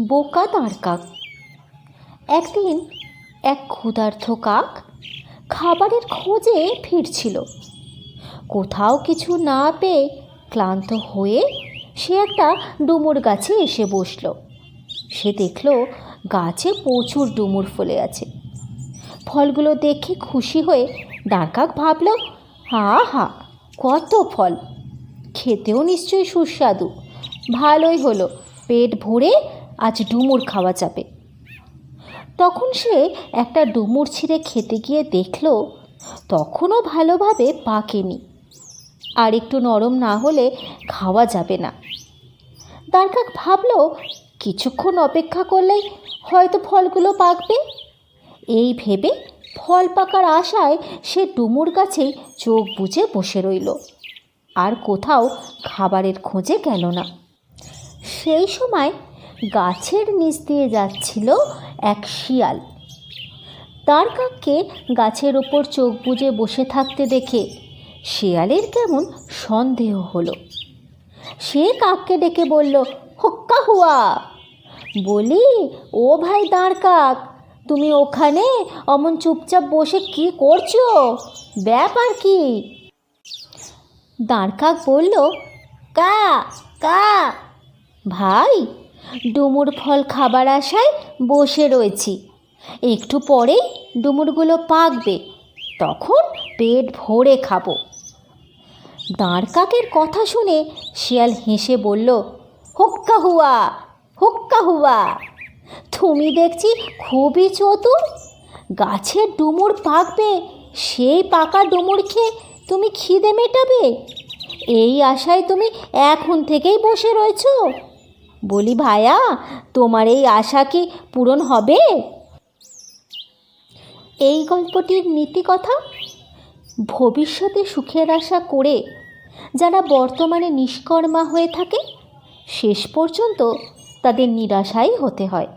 বোকা দাঁড় কাক। একদিন এক ক্ষুধার্ত কাক খাবারের খোঁজে ফিরছিল। কোথাও কিছু না পেয়ে ক্লান্ত হয়ে সে একটা ডুমুর গাছে এসে বসল। সে দেখল গাছে প্রচুর ডুমুর ফলে আছে। ফলগুলো দেখে খুশি হয়ে ডাকাক ভাবল হা হা কত ফল! খেতেও নিশ্চয়ই সুস্বাদু। ভালোই হলো। পেট ভরে আজ ডুমুর খাওয়া যাবে। তখন সে একটা ডুমুর ছিঁড়ে খেতে গিয়ে দেখল, তখনও ভালোভাবে পাকেনি। আর একটু নরম না হলে খাওয়া যাবে না। দ্বারকাক ভাবলো, কিছুক্ষণ অপেক্ষা করলেই হয়তো ফলগুলো পাকবে। এই ভেবে ফল পাকার আশায় সে ডুমুর গাছেই চোখ বুজে বসে রইল। আর কোথাও খাবারের খোঁজে গেল না। সেই সময় গাছের নিচ দিয়ে যাচ্ছিল এক শিয়াল। তার কাককে গাছের ওপর চোখ বুজে বসে থাকতে দেখে শিয়ালের কেমন সন্দেহ হলো। সে কাককে ডেকে বলল, হুক্কা হুয়া! বলি, ও ভাই দাঁড় কাক, তুমি ওখানে অমন চুপচাপ বসে কি করছ? ব্যাপার কি? দাঁড় কাক বলল, কা কা, ভাই ডুমুর ফল খাবার আশায় বসে রয়েছি। একটু পরেই ডুমুরগুলো পাকবে, তখন পেট ভরে খাব। দাঁড় কাকের কথা শুনে শিয়াল হেসে বলল, হুক্কা হুয়া হুক্কা হুয়া, তুমি দেখছি খুবই চতুর। গাছের ডুমুর পাকবে, সেই পাকা ডুমুর খেয়ে তুমি খিদে মেটাবে। এই আশায় তুমি এখন থেকেই বসে রয়েছো। বলি ভায়া, তোমার এই আশা কি পূরণ হবে? এই গল্পটির নীতি কথা? ভবিষ্যতে সুখের আশা করে যারা বর্তমানে নিষ্কর্মা হয়ে থাকে, শেষ পর্যন্ত তাদের নিরাশাই হতে হয়।